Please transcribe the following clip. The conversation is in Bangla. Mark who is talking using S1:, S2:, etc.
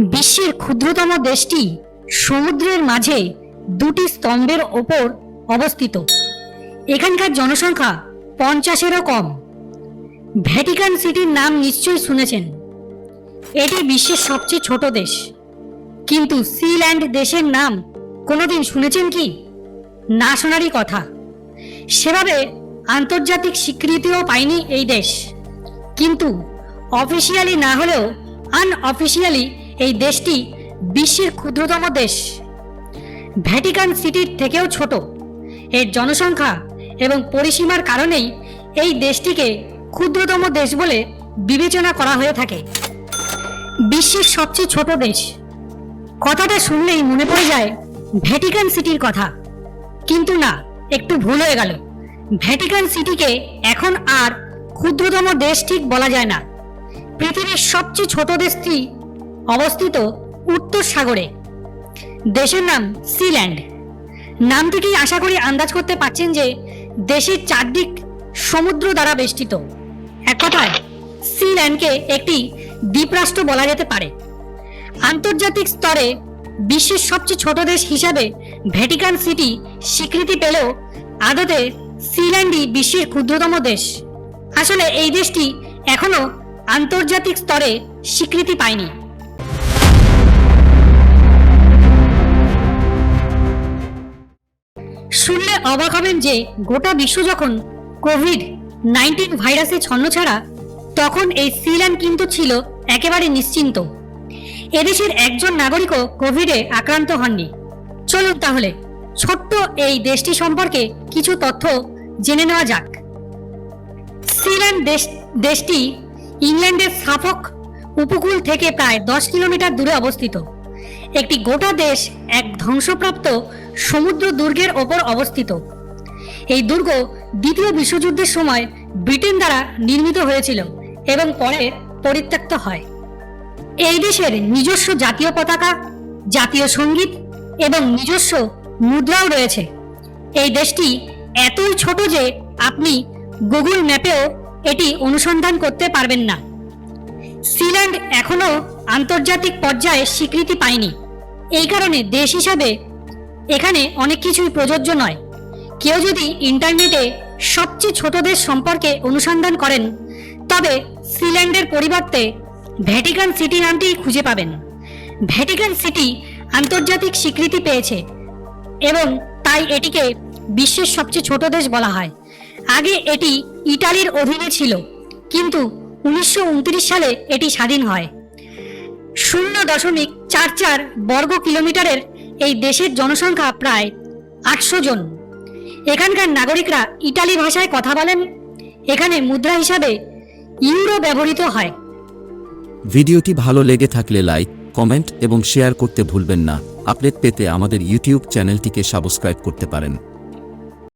S1: বিশ্বের ক্ষুদ্রতম দেশটি সমুদ্রের মাঝে দুটি স্তম্ভের ওপর অবস্থিত। এখানকার জনসংখ্যা পঞ্চাশেরও কম। ভ্যাটিকান সিটির নাম নিশ্চয়ই শুনেছেন। এটি বিশ্বের সবচেয়ে ছোট দেশ। কিন্তু সিল্যান্ড দেশের নাম কোনোদিন শুনেছেন কি? না শোনারই কথা। সেভাবে আন্তর্জাতিক স্বীকৃতিও পায়নি এই দেশ। কিন্তু অফিসিয়ালি না হলেও আনঅফিসিয়ালি এই দেশটি বিশ্বের ক্ষুদ্রতম দেশ। ভ্যাটিকান সিটির থেকেও ছোট। এর জনসংখ্যা এবং পরিসীমার কারণেই এই দেশটিকে ক্ষুদ্রতম দেশ বলে বিবেচনা করা হয়ে থাকে। বিশ্বের সবচেয়ে ছোট দেশ। কথাটা শুনলেই মনে পড়ে যায় ভ্যাটিকান সিটির কথা। কিন্তু না, একটু ভুল হয়ে গেল। ভ্যাটিকান সিটিকে এখন আর ক্ষুদ্রতম দেশ ঠিক বলা যায় না। পৃথিবীর সবচেয়ে ছোট দেশটি অবস্থিত উত্তর সাগরে। দেশের নাম সিল্যান্ড। নাম থেকেই আশা করি আন্দাজ করতে পারছেন যে দেশের চারদিক সমুদ্র দ্বারা বেষ্টিত। এক কথায়, সিল্যান্ডকে একটি দ্বীপরাষ্ট্র বলা যেতে পারে। আন্তর্জাতিক স্তরে বিশ্বের সবচেয়ে ছোট দেশ হিসাবে ভ্যাটিকান সিটি স্বীকৃতি পেলেও আদতে সিল্যান্ডই বিশ্বের ক্ষুদ্রতম দেশ। আসলে এই দেশটি এখনও আন্তর্জাতিক স্তরে স্বীকৃতি পায়নি। শুনলে অবাক হবেন যে গোটা বিশ্ব যখন কোভিড নাইন্টিন ভাইরাসে ছন্ন ছাড়া, তখন এই সিল্যান্ড কিন্তু ছিল একেবারে নিশ্চিন্ত। এদেশের একজন নাগরিকও কোভিডে আক্রান্ত হননি। চলুন তাহলে, ছোট্ট এই দেশটি সম্পর্কে কিছু তথ্য জেনে নেওয়া যাক। সিল্যান্ড দেশ, দেশটি ইংল্যান্ডের সাফক উপকূল থেকে প্রায় দশ কিলোমিটার দূরে অবস্থিত। একটি গোটা দেশ এক ধ্বংসপ্রাপ্ত সমুদ্র দুর্গের ওপর অবস্থিত। এই দুর্গ দ্বিতীয় বিশ্বযুদ্ধের সময় ব্রিটেন দ্বারা নির্মিত হয়েছিল এবং পরে পরিত্যক্ত হয়। এই দেশের নিজস্ব জাতীয় পতাকা, জাতীয় সংগীত এবং নিজস্ব মুদ্রাও রয়েছে। এই দেশটি এতই ছোট যে আপনি গুগল ম্যাপেও এটি অনুসন্ধান করতে পারবেন না। সিল্যান্ড এখনও আন্তর্জাতিক পর্যায়ে স্বীকৃতি পায়নি। এই কারণে দেশ হিসাবে এখানে অনেক কিছুই প্রযোজ্য নয়। কেউ যদি ইন্টারনেটে সবচেয়ে ছোট দেশ সম্পর্কে অনুসন্ধান করেন, তবে সিল্যান্ডের পরিবর্তে ভ্যাটিকান সিটি নামটিই খুঁজে পাবেন। ভ্যাটিকান সিটি আন্তর্জাতিক স্বীকৃতি পেয়েছে এবং তাই এটিকে বিশ্বের সবচেয়ে ছোট দেশ বলা হয়। আগে এটি ইটালির অধীনে ছিল, কিন্তু উনিশশো উনত্রিশ সালে এটি স্বাধীন হয়। শূন্য দশমিক চার চার বর্গ কিলোমিটারের এই দেশের জনসংখ্যা প্রায় আটশো জন। এখানকার নাগরিকরা ইটালি ভাষায় কথা বলেন, এখানে মুদ্রা হিসাবে ইউরো ব্যবহৃত হয়।
S2: ভিডিওটি ভালো লেগে থাকলে লাইক, কমেন্ট এবং শেয়ার করতে ভুলবেন না। আপডেট পেতে আমাদের ইউটিউব চ্যানেলটিকে সাবস্ক্রাইব করতে পারেন।